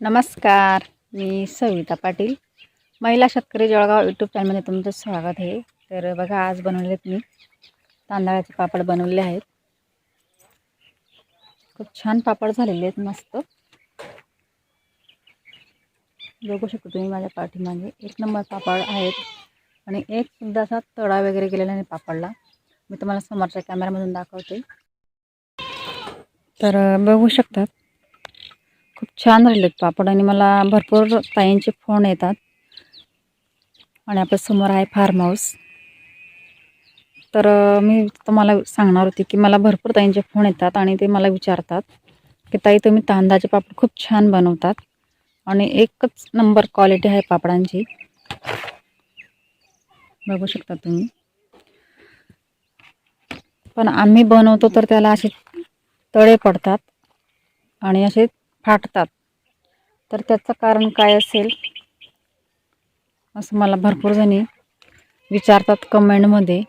नमस्कार मी सविता पाटील. महिला शेतकरी जळगाव यूट्यूब चॅनलमध्ये तुमचं स्वागत आहे. तर बघा आज बनवलेत मी तांदळाचे पापड बनवले आहेत. खूप छान पापड झालेले आहेत मस्त. बघू शकतो तुम्ही माझ्या पाठीमागे. एक नंबर पापड आहेत. आणि एक सुद्धा असा तडा वगैरे गेलेला नाही पापडला. मी तुम्हाला समोरच्या कॅमेऱ्यामधून दाखवते. तर बघू शकतात छान राहिलेत पापड आणि मला भरपूर ताईंचे फोन येतात. आणि आपल्यासमोर आहे फार्म हाऊस तर मी तुम्हाला सांगणार होती की मला भरपूर ताईंचे फोन येतात आणि ते मला विचारतात की ताई तुम्ही तांदळाचे पापड खूप छान बनवतात आणि एकच नंबर क्वालिटी आहे पापडांची. बघू शकता तुम्ही. पण आम्ही बनवतो तर त्याला असे तळे पडतात आणि असे फाटतात. तर त्याचं कारण काय असेल? असं मला भरपूर जणी विचारतात कमेंटमध्ये.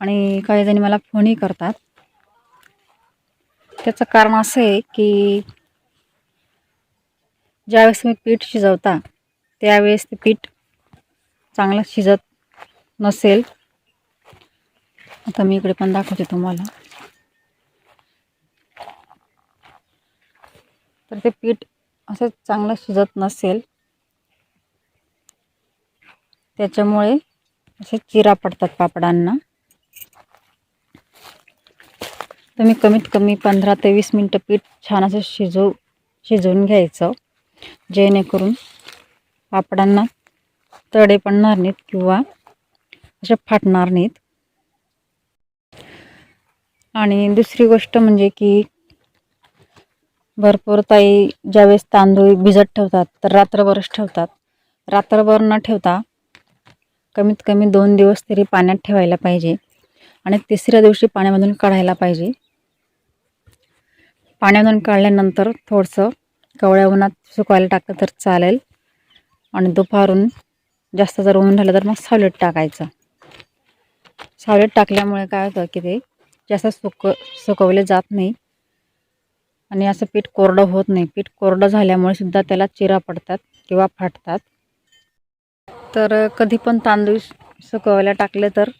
आणि काही जणी मला फोनही करतात. त्याचं कारण असं आहे की ज्यावेळेस तुम्ही पीठ शिजवता त्यावेळेस ते पीठ चांगलं शिजत नसेल. आता मी इकडे पण दाखवते तुम्हाला. तर ते पीठ असं चांगलं शिजत नसेल. त्याच्यामुळे असे चिरा पडतात पापडांना. तुम्ही कमीत कमी पंधरा ते वीस मिनटं पीठ छान असं शिजवू शिजवून घ्यायचं. जेणेकरून पापडांना तडे पडणार नाहीत किंवा असे फाटणार नाहीत. आणि दुसरी गोष्ट म्हणजे की भरपूर ताई ज्यावेळेस तांदूळ भिजत ठेवतात तर रात्रभरच ठेवतात. रात्रभर न ठेवता कमीत कमी दोन दिवस तरी पाण्यात ठेवायला पाहिजे आणि तिसऱ्या दिवशी पाण्यामधून काढायला पाहिजे. पाण्यामधून काढल्यानंतर थोडंसं कवळ्या उन्हात सुकवायला टाकलं तर चालेल आणि दुपारून जास्त जर ऊन झालं तर मग सावलीत टाकायचं. सावलीत टाकल्यामुळे काय होतं की ते जास्त सुक सुकवले जात नाही. आणि असं पीठ कोरडं होत नाही. पीठ कोरडं झाल्यामुळे सुद्धा त्याला चिरा पडतात किंवा फाटतात. तर कधी पण तांदूळ सुकवायला टाकले तर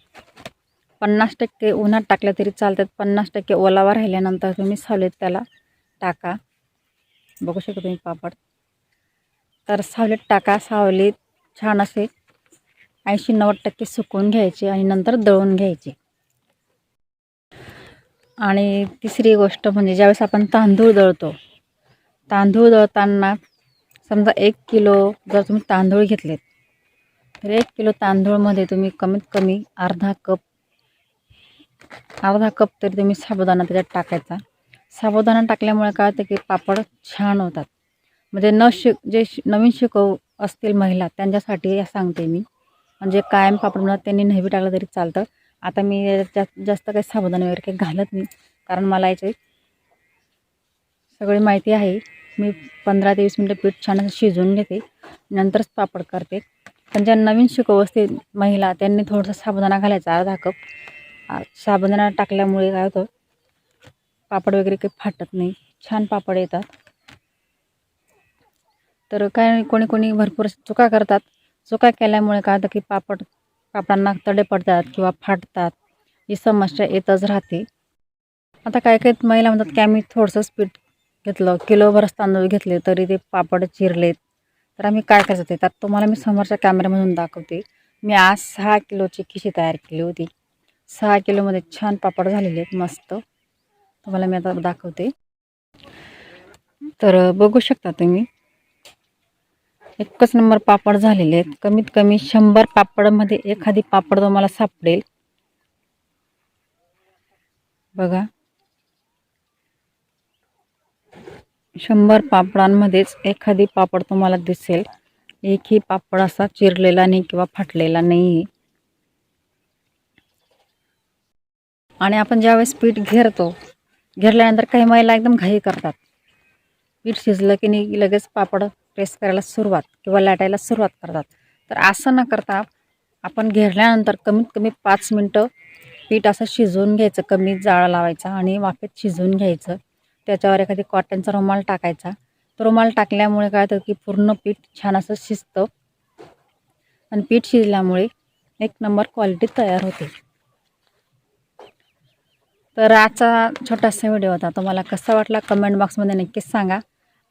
पन्नास टक्के उन्हात टाकले तरी चालतात. पन्नास टक्के ओलावा राहिल्यानंतर तुम्ही सावलीत त्याला टाका. बघू शकता तुम्ही पापड. तर सावलीत टाका. सावलीत छान असे ऐंशी नव्वद टक्के सुकवून घ्यायचे आणि नंतर दळून घ्यायचे. आणि तिसरी गोष्ट म्हणजे ज्यावेळेस आपण तांदूळ दळतो तांदूळ दळताना समजा एक किलो जर तुम्ही तांदूळ घेतलेत तर एक किलो तांदूळमध्ये तुम्ही कमीत कमी अर्धा कप अर्धा कप तरी तुम्ही साबुदाणा त्याच्यात टाकायचा. साबुदाणा टाकल्यामुळे काय होतं की पापड छान होतात. म्हणजे न शिक जे शि नवीन शिकव असतील महिला त्यांच्यासाठी सांगते मी. म्हणजे कायम पापड म्हणतात त्यांनी नेहमी टाकलं तरी चालतं. आता मी जास्त जास्त काही साबुदाणा वगैरे काही घालत नाही कारण मला याचे सगळी माहिती आहे. मी पंधरा ते वीस मिनटं पीठ छान असं शिजवून घेते नंतरच पापड करते. पण ज्या नवीन शिकव असते महिला त्यांनी थोडंसं साबुदाणा घालायचा अर्धा कप. साबुदाणा टाकल्यामुळे काय होतं पापड वगैरे काही फाटत नाही. छान पापड येतात. तर काय कोणी कोणी भरपूर चुका करतात. चुका केल्यामुळे काय होतं की पापड कापडांना तडे पडतात किंवा फाटतात ही समस्या येतच राहते. आता काय काही महिला म्हणतात की आम्ही थोडंसं स्पीड घेतलं किलोभरच तांदूळ घेतले तरी ते पापड चिरलेत. तर आम्ही काय करायचं ते त्यात तुम्हाला मी समोरच्या कॅमेऱ्यामधून दाखवते. मी आज सहा किलोची खिशी तयार केली होती. सहा किलोमध्ये छान पापड झालेले आहेत मस्त. तुम्हाला मी आता दाखवते. तर बघू शकता तुम्ही एकच नंबर पापड झालेले आहेत. कमीत कमी शंभर पापडमध्ये एखादी पापड तुम्हाला सापडेल. बघा. शंभर पापडांमध्येच एखादी पापड तुम्हाला दिसेल. एकही पापड असा चिरलेला नाही किंवा फाटलेला नाही आणि आपण ज्यावेळेस पीठ घेरतो घेरल्यानंतर काही महिला एकदम घाई करतात. पीठ शिजलं की नाही लगेच पापड प्रेस करायला सुरुवात किंवा लाटायला सुरुवात करतात. तर असं न करता आपण घेरल्यानंतर कमीत कमी पाच मिनटं पीठ असं शिजवून घ्यायचं कमी जाळा लावायचा आणि वाफेत शिजवून घ्यायचं. त्याच्यावर एखादी कॉटनचा रुमाल टाकायचा. तो रुमाल टाकल्यामुळे काय होतं की पूर्ण पीठ छान असं शिजतं आणि पीठ शिजल्यामुळे एक नंबर क्वालिटी तयार होते. तर आजचा छोटासा व्हिडिओ होता. तुम्हाला कसा वाटला? कमेंट बॉक्समध्ये नक्कीच सांगा.